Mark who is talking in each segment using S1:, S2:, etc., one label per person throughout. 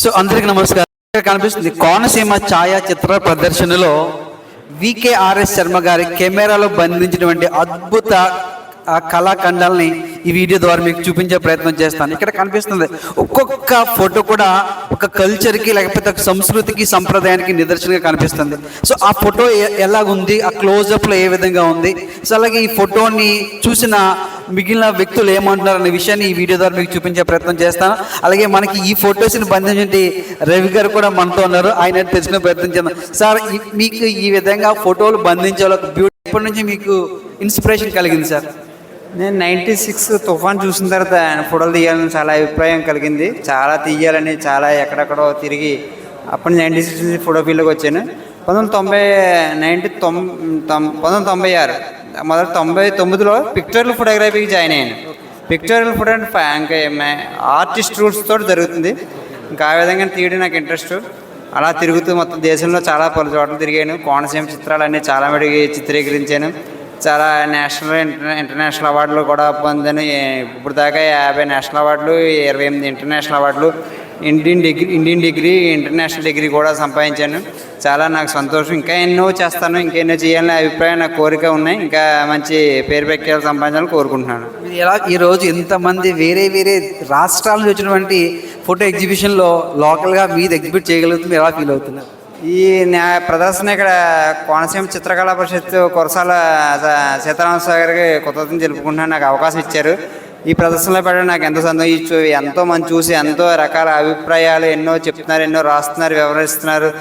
S1: So అందరికి నమస్కారం. ఇక్కడ కనిపిస్తుంది కోనసీమ ఛాయాచిత్ర ప్రదర్శనలో వికేఆర్ఎస్ శర్మ గారి కెమెరాలో బంధించినటువంటి అద్భుత ఆ కళాఖండాలని ఈ వీడియో ద్వారా మీకు చూపించే ప్రయత్నం చేస్తాను. ఇక్కడ కనిపిస్తుంది ఒక్కొక్క ఫోటో కూడా ఒక కల్చర్కి లేకపోతే ఒక సంస్కృతికి సంప్రదాయానికి నిదర్శనంగా కనిపిస్తుంది. సో ఆ ఫోటో ఎలాగుంది? ఆ క్లోజప్లో ఏ విధంగా ఉంది? సో అలాగే ఈ ఫోటోని చూసిన మిగిలిన వ్యక్తులు ఏమంటున్నారు అనే విషయాన్ని ఈ వీడియో ద్వారా మీకు చూపించే ప్రయత్నం చేస్తాను. అలాగే మనకి ఈ ఫొటోస్ని బంధించి రవి గారు కూడా మనతో ఉన్నారు. ఆయన తెలుసుకునే ప్రయత్నం చేద్దాం. సార్ మీకు ఈ విధంగా ఫోటోలు బంధించాలి ఒక బ్యూటీ ఎప్పటి నుంచి మీకు ఇన్స్పిరేషన్ కలిగింది సార్?
S2: నేను నైంటీ సిక్స్ తుఫాన్ చూసిన తర్వాత ఆయన ఫోటోలు తీయాలని చాలా అభిప్రాయం కలిగింది. చాలా తీయాలని చాలా ఎక్కడెక్కడో తిరిగి అప్పటి నైంటీ సిక్స్ నుంచి ఫోటో ఫీల్డ్కి వచ్చాను. పంతొమ్మిది తొంభై నైంటీ తొం తొం- పంతొమ్మిది తొంభై ఆరు మొదటి తొంభై తొమ్మిదిలో పిక్చర్ల ఫోటోగ్రఫీకి జాయిన్ అయ్యాను. పిక్చర్ల ఫోటో అంటే ఇంకా ఆర్టిస్ట్ రూల్స్ తోటి జరుగుతుంది. ఇంకా ఆ విధంగా తీయడం నాకు ఇంట్రెస్ట్. అలా తిరుగుతూ మొత్తం దేశంలో చాలా పలు చోట్ల తిరిగాను. కోనసీమ చిత్రాలన్నీ చాలా మటుకి చిత్రీకరించాను. చాలా నేషనల్ ఇంటర్ ఇంటర్నేషనల్ అవార్డులు కూడా పొందాను. ఇప్పుడు దాకా యాభై నేషనల్ అవార్డులు ఇరవై ఎనిమిది ఇంటర్నేషనల్ అవార్డులు Indian degree Indian degree international degree కూడా సంపాదించాను. చాలా నాకు సంతోషం. ఇంకా ఎన్నో చేస్తాను ఇంకా ఎన్నో చేయాలనే అభిప్రాయం నాకు కోరిక ఉన్నాయి. ఇంకా మంచి పేరు ప్రఖ్యాలు సంపాదించాలని కోరుకుంటున్నాను.
S1: ఎలా ఈరోజు ఇంతమంది వేరే వేరే రాష్ట్రాల నుంచి వచ్చినటువంటి ఫోటో ఎగ్జిబిషన్లో లోకల్గా మీది ఎగ్జిబిట్ చేయగలుగుతుంది ఎలా ఫీల్ అవుతున్నారు?
S2: ఈ న్యాయ ప్రదర్శన ఇక్కడ కోనసీమ చిత్రకళా పరిషత్ కొరసాల స- సీతారామ సాగర్కి కృతజ్ఞతలు తెలుపుకుంటున్నాను. నాకు అవకాశం ఇచ్చారు. ఈ ప్రదర్శనలో పెట్టడం నాకు ఎంతో సంతోషం ఈ చూ- ఎంతో మంది చూసి ఎంతో రకాల అభిప్రాయాలు ఎన్నో చెప్తున్నారు ఎన్నో రాస్తున్నారు వివరిస్తున్నారు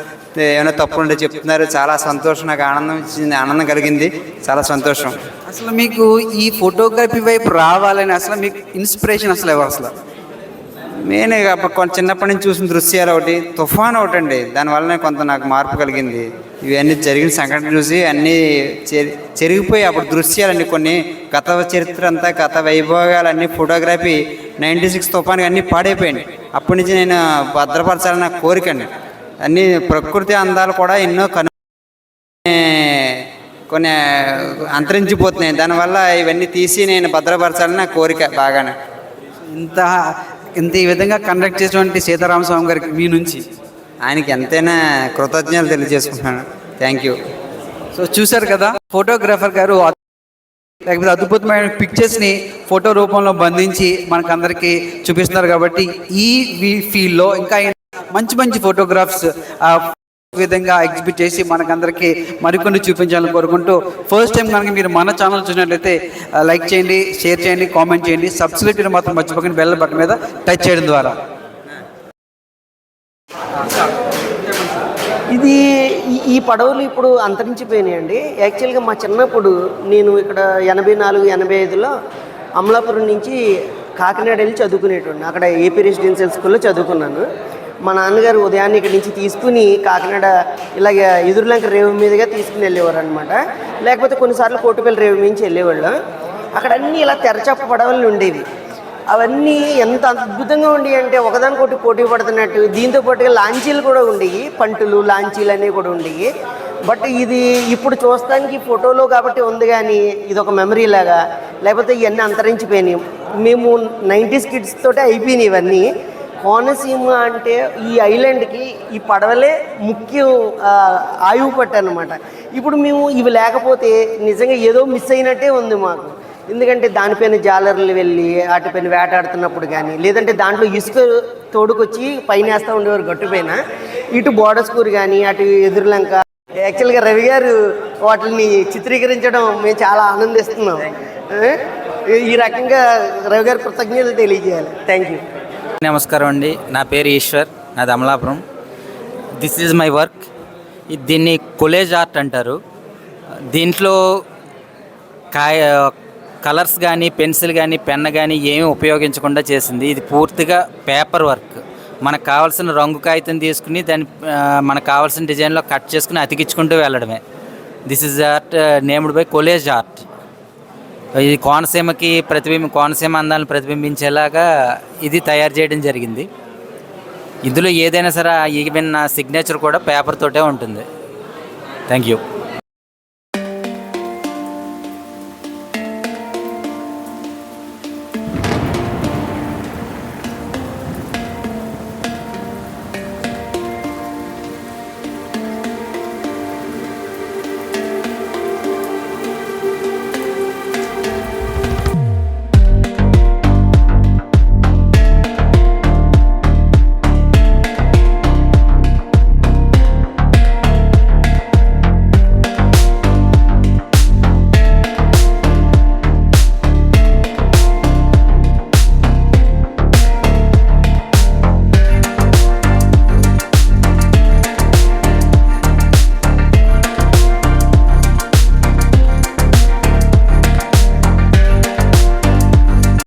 S2: ఏమైనా తప్పులు ఉంటే చెప్తున్నారు. చాలా సంతోషం నాకు ఆనందం ఇచ్చింది ఆనందం కలిగింది. చాలా సంతోషం.
S1: అసలు మీకు ఈ ఫోటోగ్రఫీ వైపు రావాలని అసలు మీకు ఇన్స్పిరేషన్ అసలు ఎవరు అసలు?
S2: నేను కొంచెం చిన్నప్పటి నుంచి చూసిన దృశ్యాలు ఒకటి తుఫాన్ ఒకటి అండి దానివల్ల కొంత నాకు మార్పు కలిగింది. ఇవన్నీ జరిగిన సంఘటన చూసి అన్నీ చెరిగిపోయి అప్పుడు దృశ్యాలన్నీ కొన్ని గత చరిత్ర అంతా గత వైభోగాలన్నీ ఫోటోగ్రఫీ నైంటీ సిక్స్ తుఫాన్కి అన్నీ పాడైపోయింది అప్పటి నుంచి నేను భద్రపరచాలని నాకు కోరిక అండి. అన్నీ ప్రకృతి అందాలు కూడా ఎన్నో కను కొన్ని అంతరించిపోతున్నాయి. దానివల్ల ఇవన్నీ తీసి నేను భద్రపరచాలని నా కోరిక బాగానే.
S1: ఇంత ఇంత ఈ విధంగా కండక్ట్ చేసినటువంటి సీతారామస్వామి గారికి మీ నుంచి
S2: ఆయనకి ఎంతైనా కృతజ్ఞతలు తెలియజేసుకుంటున్నాను. థ్యాంక్ యూ
S1: సో చూశారు కదా ఫోటోగ్రాఫర్ గారు లేకపోతే అద్భుతమైన పిక్చర్స్ని ఫోటో రూపంలో బంధించి మనకందరికీ చూపిస్తున్నారు కాబట్టి ఈ ఫీల్డ్లో ఇంకా మంచి మంచి ఫోటోగ్రాఫ్స్ విధంగా ఎగ్జిబిట్ చేసి మనకందరికీ మరికొన్ని చూపించాలని కోరుకుంటూ ఫస్ట్ టైం కనుక మీరు మన ఛానల్ చూసినట్లయితే లైక్ చేయండి షేర్ చేయండి కామెంట్ చేయండి సబ్స్క్రైబ్ మాత్రం మర్చిపోకండి బెల్ బటన్ మీద టచ్ చేయడం ద్వారా.
S3: ఇది ఈ- ఈ పడవలు ఇప్పుడు అంతరించిపోయినాయండి. యాక్చువల్గా మా చిన్నప్పుడు నేను ఇక్కడ ఎనభై నాలుగు ఎనభై ఐదులో అమలాపురం నుంచి కాకినాడ వెళ్ళి చదువుకునేటండి అక్కడ ఏపీ రెసిడెన్షియల్ స్కూల్లో చదువుకున్నాను. మా నాన్నగారు ఉదయాన్నే ఇక్కడి నుంచి తీసుకుని కాకినాడ ఇలాగ ఎదురులంక రేవు మీదుగా తీసుకుని వెళ్ళేవారు అనమాట లేకపోతే కొన్నిసార్లు కోటిపల్లి రేవు నుంచి వెళ్ళేవాళ్ళం. అక్కడ అన్నీ ఇలా తెరచప్ప పడవలు ఉండేవి. అవన్నీ ఎంత అద్భుతంగా ఉండేవి అంటే ఒకదానికొకటి పోటీ పడుతున్నట్టు. దీంతో పాటుగా లాంచీలు కూడా ఉండేవి. పంటులు లాంచీలు అనేవి కూడా ఉండేవి. బట్ ఇది ఇప్పుడు చూస్తానికి ఫోటోలో కాబట్టి ఉంది కానీ ఇది ఒక మెమరీ లాగా. లేకపోతే ఇవన్నీ అంతరించిపోయినాయి. మేము నైంటీస్ కిడ్స్ తోటే అయిపోయినాయి ఇవన్నీ. కోనసీమ అంటే ఈ ఐలాండ్కి ఈ పడవలే ముఖ్యం ఆయువు పట్టు అనమాట ఇప్పుడు మేము ఇవి లేకపోతే నిజంగా ఏదో మిస్ అయినట్టే ఉంది మాకు. ఎందుకంటే దానిపైన జాలర్లు వెళ్ళి వాటిపైన వేటాడుతున్నప్పుడు కానీ లేదంటే దాంట్లో ఇసుక తోడుకొచ్చి పైన వేస్తూ ఉండేవారు గట్టుపైన ఇటు బోర్డర్ స్కూర్ కానీ అటు ఎదురులంక. యాక్చువల్గా రవి గారు వాటిని చిత్రీకరించడం మేము చాలా ఆనందిస్తున్నాం. ఈ రకంగా రవి గారు కృతజ్ఞతలు తెలియజేయాలి. థ్యాంక్ యూ
S4: నమస్కారం అండి. నా పేరు ఈశ్వర్. నాది Amalapuram. This is my work దీన్ని కొలేజ్ ఆర్ట్ అంటారు. దీంట్లో కాయ కలర్స్ కానీ పెన్సిల్ కానీ పెన్ కానీ ఏమీ ఉపయోగించకుండా చేసింది. ఇది పూర్తిగా పేపర్ వర్క్. మనకు కావాల్సిన రంగు కాగితం తీసుకుని దాన్ని మనకు కావాల్సిన డిజైన్లో కట్ చేసుకుని అతికించుకుంటూ వెళ్ళడమే. This is art named by collage art ఇది కోనసీమకి ప్రతిబింబ కోనసీమ అందాలను ప్రతిబింబించేలాగా ఇది తయారు చేయడం జరిగింది. ఇందులో ఏదైనా సరే ఈవెన్ నా సిగ్నేచర్ కూడా పేపర్ తోటే ఉంటుంది. Thank you